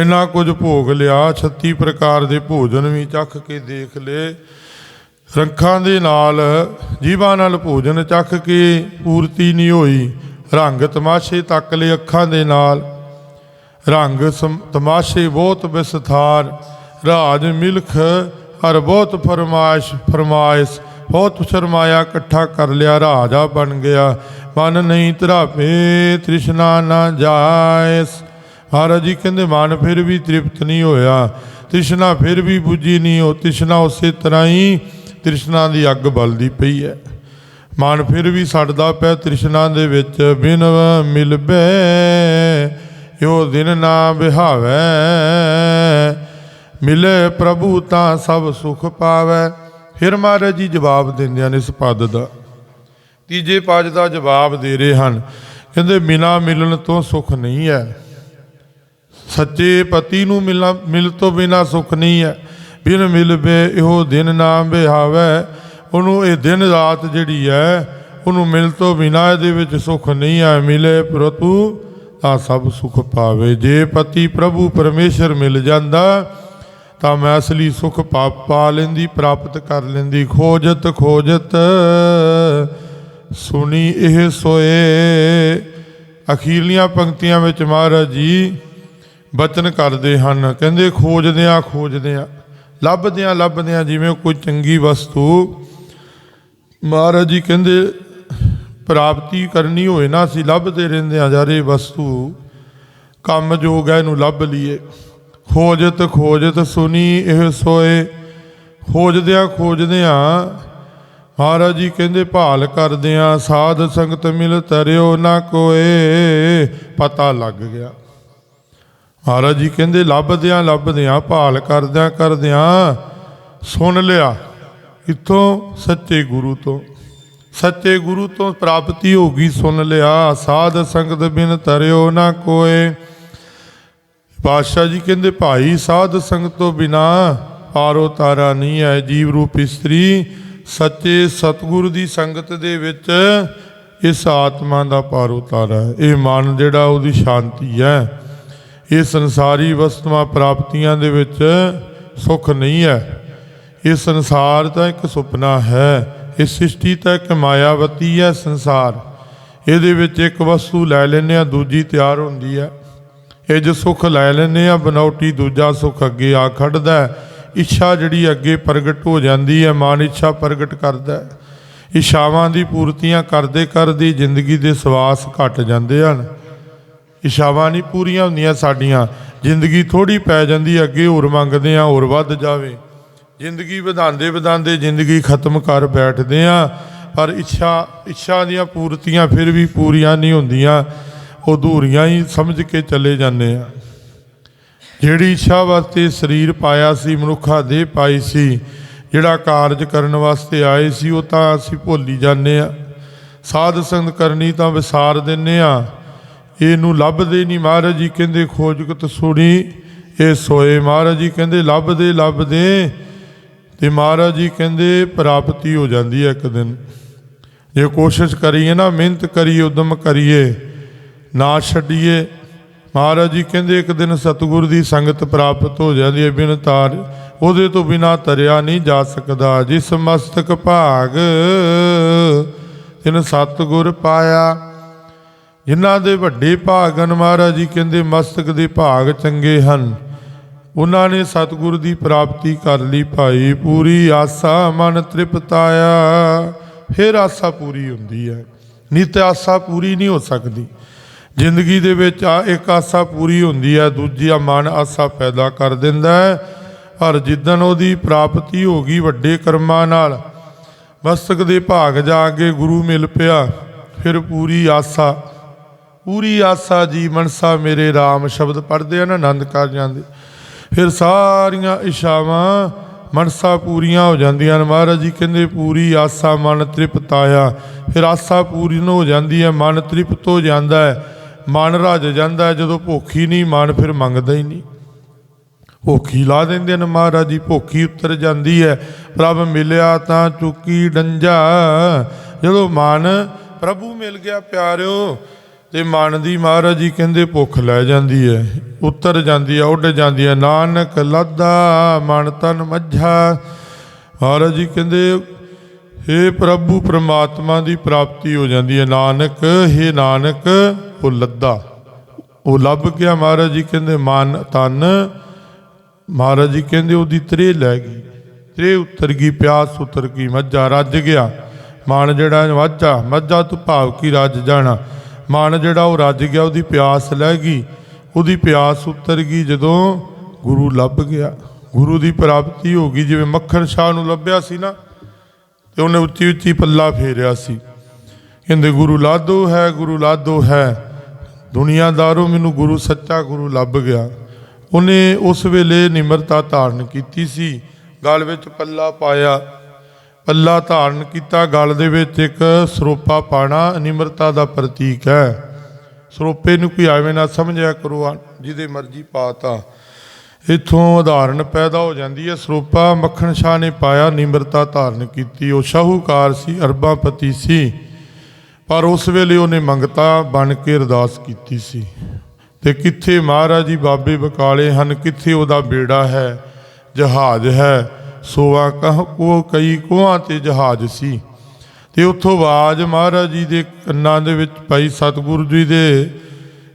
ਇੰਨਾ ਕੁਝ ਭੋਗ ਲਿਆ 36 ਪ੍ਰਕਾਰ ਦੇ ਭੋਜਨ ਵੀ ਚੱਖ ਕੇ ਦੇਖ ਲਏ ਰੰਖਾਂ ਦੇ ਨਾਲ ਜੀਵਾਂ ਨਾਲ ਭੋਜਨ ਚੱਖ ਕੇ ਪੂਰਤੀ ਨਹੀਂ ਹੋਈ। ਰੰਗ ਤਮਾਸ਼ੇ ਤੱਕ ਲਏ ਅੱਖਾਂ ਦੇ ਨਾਲ। ਰੰਗ ਸਮ- ਤਮਾਸ਼ੇ ਬਹੁਤ ਵਿਸਥਾਰ। ਰਾਜ ਮਿਲਖ ਹਰ ਬਹੁਤ ਫਰਮਾਇਸ਼ ਫਰਮਾਇਸ਼, ਬਹੁਤ ਸ਼ਰਮਾਇਆ ਇਕੱਠਾ ਕਰ ਲਿਆ, ਰਾਜਾ ਬਣ ਗਿਆ। ਮਨ ਨਹੀਂ ਧਰਾਪੇ, ਤ੍ਰਿਸ਼ਨਾ ਨਾ ਜਾਇਸ। ਮਹਾਰਾਜ ਜੀ ਕਹਿੰਦੇ, ਮਨ ਫਿਰ ਵੀ ਤ੍ਰਿਪਤ ਨਹੀਂ ਹੋਇਆ। ਤ੍ਰਿਸ਼ਨਾ ਫਿਰ ਵੀ ਬੁੱਝੀ ਨਹੀਂ ਉਹ ਤ੍ਰਿਸ਼ਨਾ ਉਸੇ ਤਰ੍ਹਾਂ ਹੀ ਤ੍ਰਿਸ਼ਨਾ ਦੀ ਅੱਗ ਬਲਦੀ ਪਈ ਹੈ। ਮਨ ਫਿਰ ਵੀ ਸੜਦਾ ਪਿਆ ਤ੍ਰਿਸ਼ਨਾ ਦੇ ਵਿੱਚ, ਬਿਨ ਮਿਲਬੇ ਇਹੋ ਦਿਨ ਨਾ ਬਿਹਾਵੇ ਮਿਲੇ ਪ੍ਰਭੂ ਤਾਂ ਸਭ ਸੁਖ ਪਾਵੇ। ਫਿਰ ਮਹਾਰਾਜ ਜੀ ਜਵਾਬ ਦਿੰਦੇ ਹਨ ਇਸ ਪਦ ਦਾ। ਤੀਜੇ ਪਦ ਦਾ ਜਵਾਬ ਦੇ ਰਹੇ ਹਨ, ਕਹਿੰਦੇ, ਬਿਨਾ ਮਿਲਣ ਤੋਂ ਸੁਖ ਨਹੀਂ ਹੈ। ਸੱਚੇ ਪਤੀ ਨੂੰ ਮਿਲਣਾ, ਮਿਲ ਤੋਂ ਬਿਨਾ ਸੁਖ ਨਹੀਂ ਹੈ। ਬਿਨ ਮਿਲਵੇ ਇਹੋ ਦਿਨ ਨਾ ਬਿਹਾਵੇ ਉਹਨੂੰ ਇਹ ਦਿਨ ਰਾਤ ਜਿਹੜੀ ਹੈ, ਉਹਨੂੰ ਮਿਲ ਤੋਂ ਬਿਨਾ ਇਹਦੇ ਵਿੱਚ ਸੁਖ ਨਹੀਂ ਹੈ ਮਿਲੇ ਪ੍ਰਤੂ ਤਾਂ ਸਭ ਸੁਖ ਪਾਵੇ। ਜੇ ਪਤੀ ਪ੍ਰਭੂ ਪਰਮੇਸ਼ਰ ਮਿਲ ਜਾਂਦਾ, ਤਾਂ ਮੈਂ ਅਸਲੀ ਸੁਖ ਪਾ ਪਾ ਲੈਂਦੀ, ਪ੍ਰਾਪਤ ਕਰ ਲੈਂਦੀ। ਖੋਜਤ ਖੋਜਤ, ਸੁਣੀ ਇਹ ਸੋਏ। ਅਖੀਰਲੀਆਂ ਪੰਕਤੀਆਂ ਵਿੱਚ ਮਹਾਰਾਜ ਜੀ ਬਚਨ ਕਰਦੇ ਹਨ। ਕਹਿੰਦੇ, ਖੋਜਦਿਆਂ ਖੋਜਦਿਆਂ, ਲੱਭਦਿਆਂ ਲੱਭਦਿਆਂ ਜਿਵੇਂ ਕੋਈ ਚੰਗੀ ਵਸਤੂ ਮਹਾਰਾਜ ਜੀ ਕਹਿੰਦੇ, ਪ੍ਰਾਪਤੀ ਕਰਨੀ ਹੋਏ ਨਾ ਅਸੀਂ ਲੱਭਦੇ ਰਹਿੰਦੇ ਆ ਯਾਰ ਇਹ ਵਸਤੂ। ਕੰਮ ਜੋਗ ਹੈ, ਇਹਨੂੰ ਲੱਭ ਲਈਏ। ਖੋਜਤ ਖੋਜਤ ਸੁਣੀ ਇਹ ਸੋਏ। ਖੋਜਦਿਆਂ ਖੋਜਦਿਆਂ ਮਹਾਰਾਜ ਜੀ ਕਹਿੰਦੇ ਭਾਲ ਕਰਦਿਆਂ ਸਾਧ ਸੰਗਤ ਮਿਲ ਤਰਿਓ ਨਾ ਕੋਏ। ਪਤਾ ਲੱਗ ਗਿਆ। ਮਹਾਰਾਜ ਜੀ ਕਹਿੰਦੇ, ਲੱਭਦਿਆਂ ਲੱਭਦਿਆਂ ਭਾਲ ਕਰਦਿਆਂ ਕਰਦਿਆਂ ਸੁਣ ਲਿਆ। ਇੱਥੋਂ ਸੱਚੇ ਗੁਰੂ ਤੋਂ। ਸੱਚੇ ਗੁਰੂ ਤੋਂ ਪ੍ਰਾਪਤੀ ਹੋ ਗਈ ਸੁਣ ਲਿਆ। ਸਾਧ ਸੰਗਤ ਬਿਨ ਤਰਿਓ ਨਾ ਕੋਏ। ਪਾਤਸ਼ਾਹ ਜੀ ਕਹਿੰਦੇ, ਭਾਈ, ਸਾਧ ਸੰਗਤ ਤੋਂ ਬਿਨਾ ਪਾਰੋ ਤਾਰਾ ਨਹੀਂ ਹੈ। ਜੀਵ ਰੂਪ ਇਸਤਰੀ, ਸੱਚੇ ਸਤਿਗੁਰੂ ਦੀ ਸੰਗਤ ਦੇ ਵਿੱਚ ਇਸ ਆਤਮਾ ਦਾ ਪਾਰੋ ਤਾਰਾ ਹੈ। ਇਹ ਮਨ ਜਿਹੜਾ, ਉਹਦੀ ਸ਼ਾਂਤੀ ਹੈ। ਇਹ ਸੰਸਾਰੀ ਵਸਤੂਆਂ, ਪ੍ਰਾਪਤੀਆਂ ਦੇ ਵਿੱਚ ਸੁੱਖ ਨਹੀਂ ਹੈ। ਇਹ ਸੰਸਾਰ ਤਾਂ ਇੱਕ ਸੁਪਨਾ ਹੈ ਇਹ ਸ੍ਰਿਸ਼ਟੀ ਤਾਂ ਇੱਕ ਮਾਇਆਵਤੀ ਹੈ ਸੰਸਾਰ। ਇਹਦੇ ਵਿੱਚ ਇੱਕ ਵਸਤੂ ਲੈ ਲੈਂਦੇ ਆ ਦੂਜੀ ਤਿਆਰ ਹੁੰਦੀ ਹੈ। ਇਹ ਜੋ ਸੁੱਖ ਲੈ ਲੈਂਦੇ ਆ ਬਨੌਟੀ ਦੂਜਾ ਸੁੱਖ ਅੱਗੇ ਆ ਖੜਦਾ ਇੱਛਾ ਜਿਹੜੀ ਅੱਗੇ ਪ੍ਰਗਟ ਹੋ ਜਾਂਦੀ ਹੈ, ਮਨ ਇੱਛਾ ਪ੍ਰਗਟ ਕਰਦਾ ਹੈ। ਇਸ਼ਾਵਾਂ ਦੀ ਪੂਰਤੀਆਂ ਕਰਦੇ ਕਰਦੇ ਜ਼ਿੰਦਗੀ ਦੇ ਸਵਾਸ ਘਟ ਜਾਂਦੇ ਹਨ। ਇਸ਼ਾਵਾਂ ਨਹੀਂ ਪੂਰੀਆਂ ਹੁੰਦੀਆਂ ਸਾਡੀਆਂ। ਜ਼ਿੰਦਗੀ ਥੋੜੀ ਪੈ ਜਾਂਦੀ, ਅੱਗੇ ਹੋਰ ਮੰਗਦੇ ਆ ਹੋਰ ਵੱਧ ਜਾਵੇ। ਜ਼ਿੰਦਗੀ ਵਧਾਉਂਦੇ ਵਧਾਉਂਦੇ ਜ਼ਿੰਦਗੀ ਖਤਮ ਕਰ ਬੈਠਦੇ ਆ ਪਰ ਇੱਛਾ ਇੱਛਾ ਦੀਆਂ ਪੂਰਤੀਆਂ ਫਿਰ ਵੀ ਪੂਰੀਆਂ ਨਹੀਂ ਹੁੰਦੀਆਂ, ਉਹ ਅਧੂਰੀਆਂ ਹੀ ਸਮਝ ਕੇ ਚੱਲੇ ਜਾਂਦੇ ਆ ਜਿਹੜੀ ਇੱਛਾ ਵਾਸਤੇ ਸਰੀਰ ਪਾਇਆ ਸੀ, ਮਨੁੱਖਾ ਦੇਹ ਪਾਈ ਸੀ, ਜਿਹੜਾ ਕਾਰਜ ਕਰਨ ਵਾਸਤੇ ਆਏ ਸੀ, ਉਹ ਤਾਂ ਅਸੀਂ ਭੁੱਲੀ ਜਾਂਦੇ ਆ ਸਾਧ ਸੰਗਤ ਕਰਨੀ ਤਾਂ ਵਿਸਾਰ ਦਿੰਨੇ ਆ ਇਹਨੂੰ ਲੱਭਦੇ ਨਹੀਂ ਮਹਾਰਾਜ ਜੀ, ਕਹਿੰਦੇ ਖੋਜਕਤ ਸੁਣੀ ਇਹ ਸੋਏ ਮਹਾਰਾਜ ਜੀ, ਕਹਿੰਦੇ ਲੱਭਦੇ ਲੱਭਦੇ। ਤੇ ਮਹਾਰਾਜ ਜੀ ਕਹਿੰਦੇ, ਪ੍ਰਾਪਤੀ ਹੋ ਜਾਂਦੀ ਹੈ ਇੱਕ ਦਿਨ। ਜੇ ਕੋਸ਼ਿਸ਼ ਕਰੀਏ ਨਾ, ਮਿਹਨਤ ਕਰੀਏ, ਉਦਮ ਕਰੀਏ ਨਾ ਛੱਡੀਏ, ਮਹਾਰਾਜ ਜੀ ਕਹਿੰਦੇ ਇੱਕ ਦਿਨ ਸਤਿਗੁਰ ਦੀ ਸੰਗਤ ਪ੍ਰਾਪਤ ਹੋ ਜਾਂਦੀ ਹੈ ਬਿਨ ਤਾਰ। ਉਹਦੇ ਤੋਂ ਬਿਨਾ ਤਰਿਆ ਨਹੀਂ ਜਾ ਸਕਦਾ। ਜਿਸ ਮਸਤਕ ਭਾਗ ਤਿਨ ਸਤਿਗੁਰ ਪਾਇਆ, ਜਿਨ੍ਹਾਂ ਦੇ ਵੱਡੇ ਭਾਗਨ ਮਹਾਰਾਜ ਜੀ ਕਹਿੰਦੇ, ਮਸਤਕ ਦੇ ਭਾਗ ਚੰਗੇ ਹਨ। ਉਹਨਾਂ ਨੇ ਸਤਿਗੁਰ ਦੀ ਪ੍ਰਾਪਤੀ ਕਰ ਲਈ ਭਾਈ। ਪੂਰੀ ਆਸਾ ਮਨ ਤ੍ਰਿਪਤਾਇਆ। ਫਿਰ ਆਸਾ ਪੂਰੀ ਹੁੰਦੀ ਹੈ। ਨਹੀਂ ਤੇ ਆਸਾ ਪੂਰੀ ਨਹੀਂ ਹੋ ਸਕਦੀ। ਜ਼ਿੰਦਗੀ ਦੇ ਵਿੱਚ ਆ ਇੱਕ ਆਸਾ ਪੂਰੀ ਹੁੰਦੀ ਹੈ, ਦੂਜੀ ਆ ਮਨ ਆਸਾ ਪੈਦਾ ਕਰ ਦਿੰਦਾ ਹੈ। ਪਰ ਜਿੱਦਣ ਉਹਦੀ ਪ੍ਰਾਪਤੀ ਹੋ ਗਈ ਵੱਡੇ ਕਰਮਾਂ ਨਾਲ, ਮਸਤਕ ਦੇ ਭਾਗ ਜਾ ਕੇ ਗੁਰੂ ਮਿਲ ਪਿਆ, ਫਿਰ ਪੂਰੀ ਆਸਾ ਪੂਰੀ ਆਸਾ ਜੀ ਮਨਸਾ ਮੇਰੇ RAM ਸ਼ਬਦ ਪੜ੍ਹਦੇ ਆ ਨਾ ਆਨੰਦ ਕਰ ਜਾਂਦੇ ਫਿਰ ਸਾਰੀਆਂ ਇਸ਼ਾਵਾਂ ਮਨਸਾ ਪੂਰੀਆਂ ਹੋ ਜਾਂਦੀਆਂ ਨੇ। ਮਹਾਰਾਜ ਜੀ ਕਹਿੰਦੇ, ਪੂਰੀ ਆਸਾ ਮਨ ਤ੍ਰਿਪਤ ਆਇਆ ਫਿਰ ਆਸਾ ਪੂਰੀ ਹੋ ਜਾਂਦੀ ਹੈ, ਮਨ ਤ੍ਰਿਪਤ ਹੋ ਜਾਂਦਾ ਹੈ। ਮਨ ਰਜ ਜਾਂਦਾ ਹੈ, ਜਦੋਂ ਭੁੱਖ ਨਹੀਂ, ਮਨ ਫਿਰ ਮੰਗਦਾ ਹੀ ਨਹੀਂ। ਭੁੱਖੀ ਲਾ ਦਿੰਦੇ ਨੇ ਮਹਾਰਾਜ ਜੀ, ਭੁੱਖੀ ਉਤਰ ਜਾਂਦੀ ਹੈ। ਪ੍ਰਭ ਮਿਲਿਆ ਤਾਂ ਚੁੱਕੀ ਡੰਜਾ। ਜਦੋਂ ਮਨ ਪ੍ਰਭੂ ਮਿਲ ਗਿਆ ਪਿਆਰਿਓ ਤੇ ਮਨ ਦੀ ਮਹਾਰਾਜ ਜੀ ਕਹਿੰਦੇ, ਭੁੱਖ ਲੈ ਜਾਂਦੀ ਹੈ ਉੱਤਰ ਜਾਂਦੀ ਹੈ ਉੱਡ ਜਾਂਦੀ ਹੈ ਨਾਨਕ ਲੱਦਾ ਮਨ ਤਨ ਮੱਝਾ। ਮਹਾਰਾਜ ਜੀ ਕਹਿੰਦੇ हे ਪ੍ਰਭੂ, ਪ੍ਰਮਾਤਮਾ ਦੀ ਪ੍ਰਾਪਤੀ ਹੋ ਜਾਂਦੀ ਹੈ ਨਾਨਕ हे ਨਾਨਕ, ਉਹ ਲੱਦਾ। ਉਹ ਲੱਭ ਗਿਆ ਮਹਾਰਾਜ ਜੀ ਕਹਿੰਦੇ, ਮਨ ਤਨ। ਮਹਾਰਾਜ ਜੀ ਕਹਿੰਦੇ, ਉਹਦੀ ਤਰੇ ਲੈ ਗਈ। ਤਰੇ ਉਤਰ ਗਈ, ਪਿਆਸ ਉਤਰ ਗਈ, ਮੱਝਾ ਰੱਜ ਗਿਆ। ਮਨ ਜਿਹੜਾ ਮੱਝਾ ਮੱਝਾ ਤੋਂ ਭਾਵ ਕੀ ਰੱਜ ਜਾਣਾ? ਮਨ ਜਿਹੜਾ ਉਹ ਰੱਜ ਗਿਆ, ਉਹਦੀ ਪਿਆਸ ਲੈ ਗਈ, ਉਹਦੀ ਪਿਆਸ ਉਤਰ ਗਈ ਜਦੋਂ ਗੁਰੂ ਲੱਭ ਗਿਆ। ਗੁਰੂ ਦੀ ਪ੍ਰਾਪਤੀ ਹੋ ਗਈ, ਜਿਵੇਂ ਮੱਖਣ ਸ਼ਾਹ ਨੂੰ ਲੱਭਿਆ ਸੀ ਨਾ, ਤੇ ਉਹਨੇ ਉੱਚੀ ਉੱਚੀ ਪੱਲਾ ਫੇਰਿਆ ਸੀ। ਕਹਿੰਦੇ, ਗੁਰੂ ਲਾਦੋ ਹੈ, ਗੁਰੂ ਲਾਦੋ ਹੈ, ਦੁਨੀਆਦਾਰੋ ਮੈਨੂੰ ਗੁਰੂ ਸੱਚਾ ਗੁਰੂ ਲੱਭ ਗਿਆ। ਉਹਨੇ ਉਸ ਵੇਲੇ ਨਿਮਰਤਾ ਧਾਰਨ ਕੀਤੀ ਸੀ, ਗਲ ਵਿੱਚ ਪੱਲਾ ਪਾਇਆ। ਪੱਲਾ ਧਾਰਨ ਕੀਤਾ, ਗਲ ਦੇ ਵਿੱਚ ਇੱਕ ਸਰੋਪਾ ਪਾਣਾ ਨਿਮਰਤਾ ਦਾ ਪ੍ਰਤੀਕ ਹੈ। ਸਰੋਪੇ ਨੂੰ ਕੋਈ ਐਵੇਂ ਨਾ ਸਮਝਿਆ ਕਰੋ ਜਿਹਦੇ ਮਰਜ਼ੀ ਪਾਤਾ ਇਥੋਂ ਉਦਾਹਰਣ ਪੈਦਾ ਹੋ ਜਾਂਦੀ ਹੈ, ਸਰੋਪਾ ਮੱਖਣ ਸ਼ਾਹ ਨੇ ਪਾਇਆ ਨਿਮਰਤਾ ਧਾਰਨ ਕੀਤੀ। ਉਹ ਸ਼ਾਹੂਕਾਰ ਸੀ ਅਰਬਾਪਤੀ ਸੀ, ਪਰ ਉਸ ਵੇਲੇ ਉਹਨੇ ਮੰਗਤਾ ਬਣ ਕੇ ਅਰਦਾਸ ਕੀਤੀ ਸੀ। ਤੇ ਕਿੱਥੇ ਮਹਾਰਾਜ ਜੀ ਬਾਬੇ ਬਕਾਲੇ ਹਨ, ਕਿੱਥੇ ਉਹਦਾ ਬੇੜਾ ਹੈ, ਜਹਾਜ਼ ਹੈ। ਸੋਆ ਕਹ ਕੋ ਕਈ ਕੋਹਾਂ ਤੇ ਜਹਾਜ਼ ਸੀ। ਤੇ ਉੱਥੋਂ ਆਵਾਜ਼ ਮਹਾਰਾਜ ਜੀ ਦੇ ਕੰਨਾਂ ਦੇ ਵਿੱਚ ਭਾਈ ਸਤਿਗੁਰੂ ਜੀ ਦੇ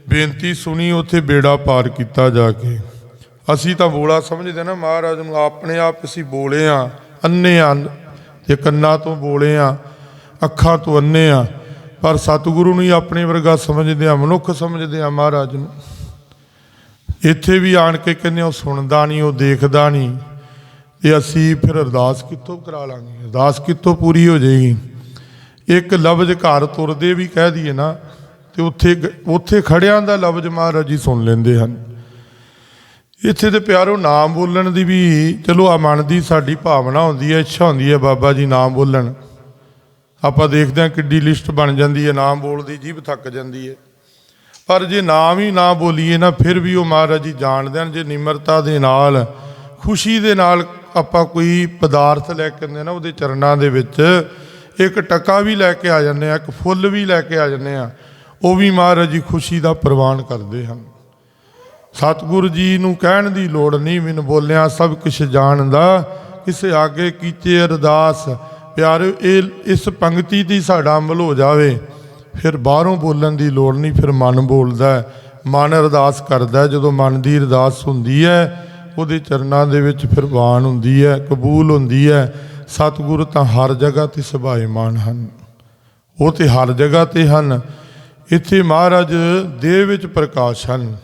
ਬੇਨਤੀ ਸੁਣੀ, ਉੱਥੇ ਬੇੜਾ ਪਾਰ ਕੀਤਾ ਜਾ ਕੇ। ਅਸੀਂ ਤਾਂ ਬੋਲਾ ਸਮਝਦੇ ਨਾ ਮਹਾਰਾਜ ਨੂੰ, ਆਪਣੇ ਆਪ ਅਸੀਂ ਬੋਲੇ ਆ ਅੰਨੇ ਆ ਤੇ ਕੰਨਾਂ ਤੋਂ ਬੋਲੇ ਆ, ਅੱਖਾਂ ਤੋਂ ਅੰਨੇ ਆ। ਪਰ ਸਤਿਗੁਰੂ ਨੂੰ ਹੀ ਆਪਣੇ ਵਰਗਾ ਸਮਝਦੇ ਆ, ਮਨੁੱਖ ਸਮਝਦੇ ਆ ਮਹਾਰਾਜ ਨੂੰ। ਇੱਥੇ ਵੀ ਆਣ ਕੇ ਕਹਿੰਦੇ ਉਹ ਸੁਣਦਾ ਨਹੀਂ, ਉਹ ਦੇਖਦਾ ਨਹੀਂ। ਤੇ ਅਸੀਂ ਫਿਰ ਅਰਦਾਸ ਕਿੱਥੋਂ ਕਰਾ ਲਾਂਗੇ? ਅਰਦਾਸ ਕਿੱਥੋਂ ਪੂਰੀ ਹੋ ਜਾਏਗੀ? ਇੱਕ ਲਫ਼ਜ਼ ਘਰ ਤੁਰਦੇ ਵੀ ਕਹਿ ਦਈਏ ਨਾ, ਤੇ ਉੱਥੇ ਉੱਥੇ ਖੜਿਆਂ ਦਾ ਲਫ਼ਜ਼ ਮਹਾਰਾਜ ਜੀ ਸੁਣ ਲੈਂਦੇ ਹਨ। ਇੱਥੇ ਤੇ ਪਿਆਰੋ, ਨਾਮ ਬੋਲਣ ਦੀ ਵੀ ਚਲੋ ਆ ਮਨ ਦੀ ਸਾਡੀ ਭਾਵਨਾ ਹੁੰਦੀ ਹੈ, ਇੱਛਾ ਹੁੰਦੀ ਹੈ ਬਾਬਾ ਜੀ ਨਾਮ ਬੋਲਣ। ਆਪਾਂ ਦੇਖਦੇ ਹਾਂ ਕਿੱਡੀ ਲਿਸਟ ਬਣ ਜਾਂਦੀ ਹੈ, ਨਾਮ ਬੋਲਦੀ ਜੀਭ ਥੱਕ ਜਾਂਦੀ ਹੈ। ਪਰ ਜੇ ਨਾਮ ਹੀ ਨਾ ਬੋਲੀਏ ਨਾ, ਫਿਰ ਵੀ ਉਹ ਮਹਾਰਾਜ ਜੀ ਜਾਣਦੇ ਹਨ, ਜੇ ਨਿਮਰਤਾ ਦੇ ਨਾਲ ਖੁਸ਼ੀ ਦੇ ਨਾਲ ਆਪਾਂ ਕੋਈ ਪਦਾਰਥ ਲੈ ਕੇ ਆਉਂਦੇ ਨਾ ਉਹਦੇ ਚਰਨਾਂ ਦੇ ਵਿੱਚ, ਇੱਕ ਟਕਾ ਵੀ ਲੈ ਕੇ ਆ ਜਾਂਦੇ ਆ, ਇੱਕ ਫੁੱਲ ਵੀ ਲੈ ਕੇ ਆ ਜਾਂਦੇ ਆ, ਉਹ ਵੀ ਮਹਾਰਾਜ ਜੀ ਖੁਸ਼ੀ ਦਾ ਪ੍ਰਵਾਨ ਕਰਦੇ ਹਨ। ਸਤਿਗੁਰੂ ਜੀ ਨੂੰ ਕਹਿਣ ਦੀ ਲੋੜ ਨਹੀਂ, ਮੈਨੂੰ ਬੋਲਿਆ, ਸਭ ਕੁਝ ਜਾਣਦਾ, ਕਿਸੇ ਆਗੇ ਕੀਤੇ ਅਰਦਾਸ, ਪਿਆਰਿਓ, ਇਹ, ਇਸ ਪੰਕਤੀ ਦੀ ਸਾਡਾ ਅਮਲ ਹੋ ਜਾਵੇ। ਫਿਰ ਬਾਹਰੋਂ ਬੋਲਣ ਦੀ ਲੋੜ ਨਹੀਂ, ਫਿਰ ਮਨ ਬੋਲਦਾ ਮਨ ਅਰਦਾਸ ਕਰਦਾ ਜਦੋਂ ਮਨ ਦੀ ਅਰਦਾਸ ਹੁੰਦੀ ਹੈ ਉਹਦੇ ਚਰਨਾਂ ਦੇ ਵਿੱਚ ਫਿਰ ਬਾਣ ਹੁੰਦੀ ਹੈ, ਕਬੂਲ ਹੁੰਦੀ ਹੈ, ਸਤਿਗੁਰ ਤਾਂ ਹਰ ਜਗ੍ਹਾ ਤੇ ਸੁਭਾਏਮਾਨ ਹਨ। ਉਹ ਤੇ ਹਰ ਜਗ੍ਹਾ ਤੇ ਹਨ। ਇੱਥੇ ਮਹਾਰਾਜ ਦੇ ਵਿੱਚ ਪ੍ਰਕਾਸ਼ ਹਨ।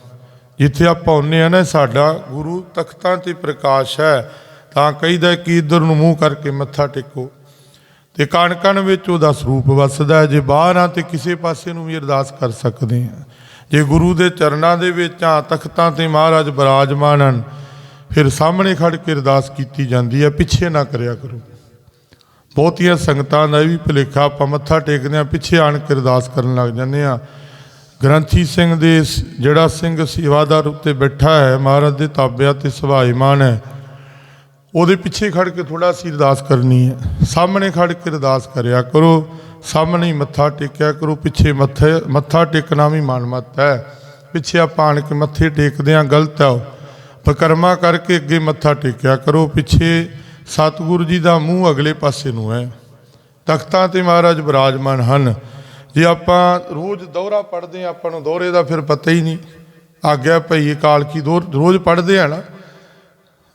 ਜਿੱਥੇ ਆਪਾਂ ਹੁੰਨੇ ਆ ਨਾ, ਸਾਡਾ ਗੁਰੂ ਤਖਤਾਂ ਤੇ ਪ੍ਰਕਾਸ਼ ਹੈ, ਤਾਂ ਕਹੀਦਾ ਕਿ ਇਧਰ ਨੂੰ ਮੂੰਹ ਕਰਕੇ ਮੱਥਾ ਟੇਕੋ। ਤੇ ਕਣ ਕਣ ਵਿੱਚ ਉਹਦਾ ਸਰੂਪ ਵਸਦਾ ਹੈ। ਜੇ ਬਾਹਰ ਆ ਤੇ ਕਿਸੇ ਪਾਸੇ ਨੂੰ ਵੀ ਅਰਦਾਸ ਕਰ ਸਕਦੇ ਆ ਜੇ ਗੁਰੂ ਦੇ ਚਰਨਾਂ ਦੇ ਵਿੱਚ ਆ, ਤਖਤਾਂ ਤੇ ਮਹਾਰਾਜ ਬਿਰਾਜਮਾਨ ਹਨ ਫਿਰ ਸਾਹਮਣੇ ਖੜ ਕੇ ਅਰਦਾਸ ਕੀਤੀ ਜਾਂਦੀ ਹੈ, ਪਿੱਛੇ ਨਾ ਕਰਿਆ ਕਰੋ। ਬਹੁਤੀਆਂ ਸੰਗਤਾਂ ਦਾ ਇਹ ਵੀ ਭੁਲੇਖਾ, ਆਪਾਂ ਮੱਥਾ ਟੇਕਦੇ ਆ ਪਿੱਛੇ ਆਣ ਕੇ ਅਰਦਾਸ ਕਰਨ ਲੱਗ ਜਾਂਦੇ ਆ ਗ੍ਰੰਥੀ ਸਿੰਘ ਦੇ ਜਿਹੜਾ ਸਿੰਘ ਸੇਵਾਦਾਰ ਉੱਤੇ ਬੈਠਾ ਹੈ, ਮਹਾਰਾਜ ਦੇ ਤਾਬਿਆਂ ਤੇ ਸੁਭਾਈਮਾਨ ਹੈ, ਉਹਦੇ ਪਿੱਛੇ ਖੜ ਕੇ ਥੋੜਾ ਸੀ ਅਰਦਾਸ ਕਰਨੀ ਹੈ। ਸਾਹਮਣੇ ਖੜ ਕੇ ਅਰਦਾਸ ਕਰਿਆ ਕਰੋ, ਸਾਹਮਣੇ ਹੀ ਮੱਥਾ ਟੇਕਿਆ ਕਰੋ, ਪਿੱਛੇ ਮੱਥੇ, ਮੱਥਾ ਟੇਕਣਾ ਵੀ ਮਨਮਤ ਹੈ। ਪਿੱਛੇ ਆਪਾਂ ਆਣ ਕੇ ਮੱਥੇ ਟੇਕਦੇ ਆ ਗਲਤ ਹੈ ਉਹ। ਪਕਰਮਾ ਕਰਕੇ ਅੱਗੇ ਮੱਥਾ ਟੇਕਿਆ ਕਰੋ ਪਿੱਛੇ। ਸਤਿਗੁਰੂ ਜੀ ਦਾ ਮੂੰਹ ਅਗਲੇ ਪਾਸੇ ਨੂੰ ਹੈ। ਤਖਤਾਂ ਤੇ ਮਹਾਰਾਜ ਬਿਰਾਜਮਾਨ ਹਨ। ਜੇ ਆਪਾਂ ਰੋਜ਼ ਦੋਹਰਾ ਪੜ੍ਹਦੇ ਹਾਂ, ਆਪਾਂ ਨੂੰ ਦੋਹਰੇ ਦਾ ਫਿਰ ਪਤਾ ਹੀ ਨਹੀਂ। ਆਗਿਆ ਭਈਏ ਕਾਲ ਕੀ ਦੋ ਰੋਜ਼ ਪੜ੍ਹਦੇ ਆ ਨਾ।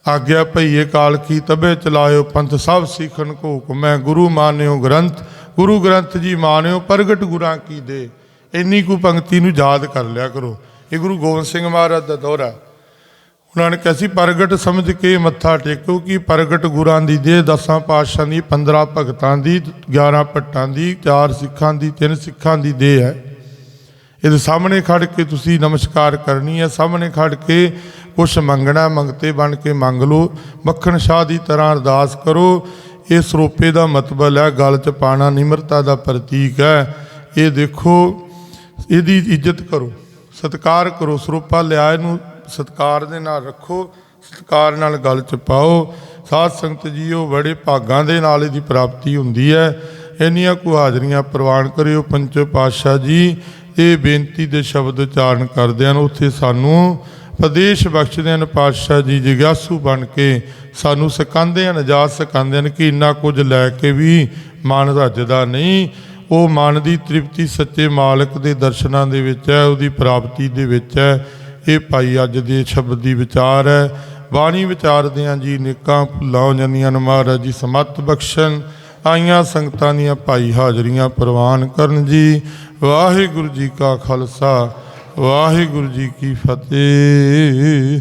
ਆਗਿਆ ਭਈਏ ਕਾਲ ਕੀ ਤਬੇ ਚਲਾਇਓ ਪੰਥ ਸਭ ਸਿੱਖਣ ਕੋ ਹੁਕਮੈ ਗੁਰੂ ਮਾਨਿਓ ਗ੍ਰੰਥ, ਗੁਰੂ ਗ੍ਰੰਥ ਜੀ ਮਾਨਿਓ ਪ੍ਰਗਟ ਗੁਰਾਂ ਕੀ ਦੇ। ਇੰਨੀ ਕੁ ਪੰਕਤੀ ਨੂੰ ਯਾਦ ਕਰ ਲਿਆ ਕਰੋ। ਇਹ ਗੁਰੂ ਗੋਬਿੰਦ ਸਿੰਘ ਮਹਾਰਾਜ ਦਾ ਦੌਰਾ। ਉਹਨਾਂ ਨੇ ਕਿਹਾ ਸੀ, ਪ੍ਰਗਟ ਸਮਝ ਕੇ ਮੱਥਾ ਟੇਕੋ ਕਿ ਪ੍ਰਗਟ ਗੁਰਾਂ ਦੀ ਦੇ ਦਸਾਂ ਪਾਤਸ਼ਾਹਾਂ ਦੀ 15 ਭਗਤਾਂ ਦੀ 11 ਭੱਟਾਂ ਦੀ, ਚਾਰ ਸਿੱਖਾਂ ਦੀ, ਤਿੰਨ ਸਿੱਖਾਂ ਦੀ ਦੇ ਹੈ। ਇਹਦੇ ਸਾਹਮਣੇ ਖੜ ਕੇ ਤੁਸੀਂ ਨਮਸਕਾਰ ਕਰਨੀ ਹੈ। ਸਾਹਮਣੇ ਖੜ ਕੇ ਕੁਛ ਮੰਗਣਾ ਮੰਗਤੇ ਬਣ ਕੇ ਮੰਗ ਲਓ। ਮੱਖਣ ਸ਼ਾਹ ਦੀ ਤਰ੍ਹਾਂ ਅਰਦਾਸ ਕਰੋ। ਇਹ ਸਰੋਪੇ ਦਾ ਮਤਬਲ ਹੈ, ਗਲ 'ਚ ਪਾਣਾ ਨਿਮਰਤਾ ਦਾ ਪ੍ਰਤੀਕ ਹੈ। ਇਹ ਦੇਖੋ, ਇਹਦੀ ਇੱਜ਼ਤ ਕਰੋ। ਸਤਿਕਾਰ ਕਰੋ, ਸਰੋਪਾ ਲਿਆ ਇਹਨੂੰ। ਸਤਿਕਾਰ ਦੇ ਨਾਲ ਰੱਖੋ, ਸਤਿਕਾਰ ਨਾਲ ਗੱਲ 'ਚ ਪਾਓ, ਸਾਧ ਸੰਗਤ ਜੀਓ, ਬੜੇ ਭਾਗਾਂ ਦੇ ਨਾਲ ਇਹਦੀ ਪ੍ਰਾਪਤੀ ਹੁੰਦੀ ਹੈ। ਇੰਨੀਆਂ ਕੁ ਹਾਜ਼ਰੀਆਂ ਪ੍ਰਵਾਨ ਕਰਿਓ ਪੰਚੋ ਪਾਤਸ਼ਾਹ ਜੀ। ਇਹ ਬੇਨਤੀ ਦੇ ਸ਼ਬਦ ਉਚਾਰਨ ਕਰਦੇ ਹਨ, ਉੱਥੇ ਸਾਨੂੰ ਪ੍ਰਦੇਸ਼ ਬਖਸ਼ਦੇ ਹਨ ਪਾਤਸ਼ਾਹ ਜੀ, ਜਿਗਿਆਸੂ ਬਣ ਕੇ ਸਾਨੂੰ ਸਿਖਾਉਂਦੇ ਹਨ ਨਜਾਤ ਸਿਖਾਉਂਦੇ ਹਨ ਕਿ ਇੰਨਾ ਕੁਝ ਲੈ ਕੇ ਵੀ ਮਨ ਰੱਜਦਾ ਨਹੀਂ। ਉਹ ਮਨ ਦੀ ਤ੍ਰਿਪਤੀ ਸੱਚੇ ਮਾਲਕ ਦੇ ਦਰਸ਼ਨਾਂ ਦੇ ਵਿੱਚ ਹੈ, ਉਹਦੀ ਪ੍ਰਾਪਤੀ ਦੇ ਵਿੱਚ ਹੈ। ਇਹ ਭਾਈ ਅੱਜ ਦੇ ਸ਼ਬਦ ਦੀ ਵਿਚਾਰ ਹੈ। ਬਾਣੀ ਵਿਚਾਰਦੇ ਹਾਂ ਜੀ ਨਿੱਕਾਂ ਭੁੱਲਾਂ ਹੋ ਜਾਂਦੀਆਂ ਨੇ ਮਹਾਰਾਜ ਜੀ, ਸਮਤ ਬਖਸ਼ਣ ਆਈਆਂ ਸੰਗਤਾਂ ਦੀਆਂ ਭਾਈ ਹਾਜ਼ਰੀਆਂ ਪ੍ਰਵਾਨ ਕਰਨ ਜੀ। ਵਾਹਿਗੁਰੂ ਜੀ ਕਾ ਖਾਲਸਾ, ਵਾਹਿਗੁਰੂ ਜੀ ਕੀ ਫਤਿਹ।